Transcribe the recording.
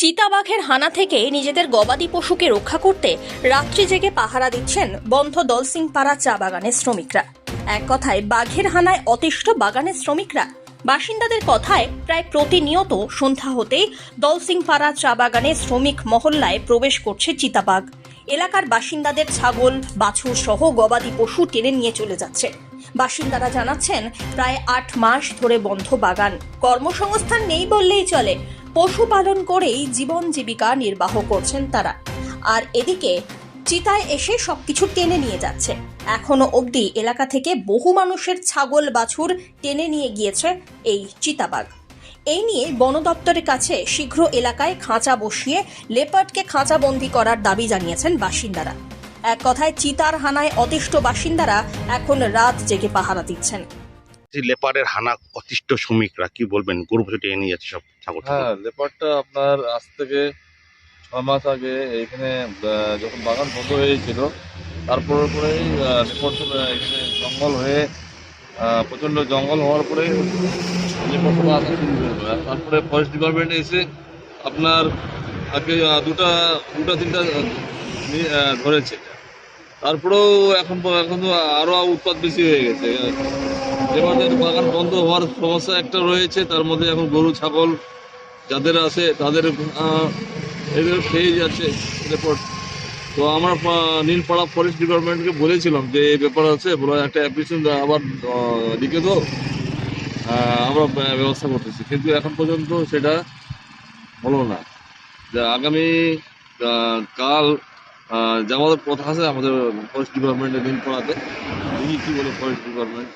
চিতাবাঘের হানা থেকে নিজেদের গবাদি পশুকে রক্ষা করতে রাত্রি জেগে পাহারা দিচ্ছেন বন্ধ দলসিংপাড়া চা বাগানের শ্রমিকরা। এক কথায়, বাঘের হানায় অতিষ্ঠ বাগানের শ্রমিকরা। বাসিন্দাদের কথায় প্রায় প্রতিনিয়ত সন্ধ্যা হতেই দলসিংপাড়া চা বাগানের শ্রমিক মহল্লায় প্রবেশ করছে চিতাবাঘ। এলাকার বাসিন্দাদের ছাগল, বাছুর সহ গবাদি পশু টেনে নিয়ে চলে যাচ্ছে। বাসিন্দারা জানাচ্ছেন, প্রায় আট মাস ধরে বন্ধ বাগান। কর্মসংস্থান নেই বললেই চলে। পশুপালন করেই জীবন জীবিকা নির্বাহ করছেন তারা। আর এদিকে চিতায় এসে সবকিছু টেনে নিয়ে যাচ্ছে। এখনও অবধি এলাকা থেকে বহু মানুষের ছাগল, বাছুর টেনে নিয়ে গিয়েছে এই চিতাবাঘ। এই নিয়ে বন দপ্তরের কাছে শীঘ্র এলাকায় খাঁচা বসিয়ে লেপার্ডকে খাঁচাবন্দি করার দাবি জানিয়েছেন বাসিন্দারা। এক কথায়, চিতার হানায় অতিষ্ঠ বাসিন্দারা এখন রাত জেগে পাহারা দিচ্ছেন। লেপারের হানা অতিষ্ঠ শ্রমিকরা, কি বলবেন? গরু পশু টেনে নিয়ে যাচ্ছে সব ছাগল। হ্যাঁ লেপারটা আপনার আজ থেকে ছ মাস আগে এখানে যখন বাগান বন্ধ হয়েছিল, তারপর পরেই লেপার এখানে জঙ্গল হয়ে প্রচণ্ড জঙ্গল হওয়ার পরে লেপারটা তারপরে ফরেস্ট ডিপার্টমেন্ট এসে আপনার আগে দুটা দুটা, তিনটা ধরেছে। তারপরেও এখন এখন তো আরও উৎপাদ বেশি হয়ে গেছে। লেপারদের বাগান বন্ধ হওয়ার সমস্যা একটা রয়েছে, তার মধ্যে এখন গরু, ছাগল যাদের আছে তাদের এদের খেয়ে যাচ্ছে তো আমরা নীলপাড়া ফরেস্ট ডিপার্টমেন্টকে বলেছিলাম যে এই ব্যাপার আছে, বলে একটা অ্যাপ্লিকেশন আবার লিখে দাও। আমরা ব্যবস্থা করতেছি। কিন্তু এখন পর্যন্ত সেটা হলো না। যে আগামী কাল আহ, যেমন কথা আছে আমাদের ফরেস্ট ডিপার্টমেন্টের নীলপাড়াতে দেখি কি বলে ফরেস্ট ডিপার্টমেন্ট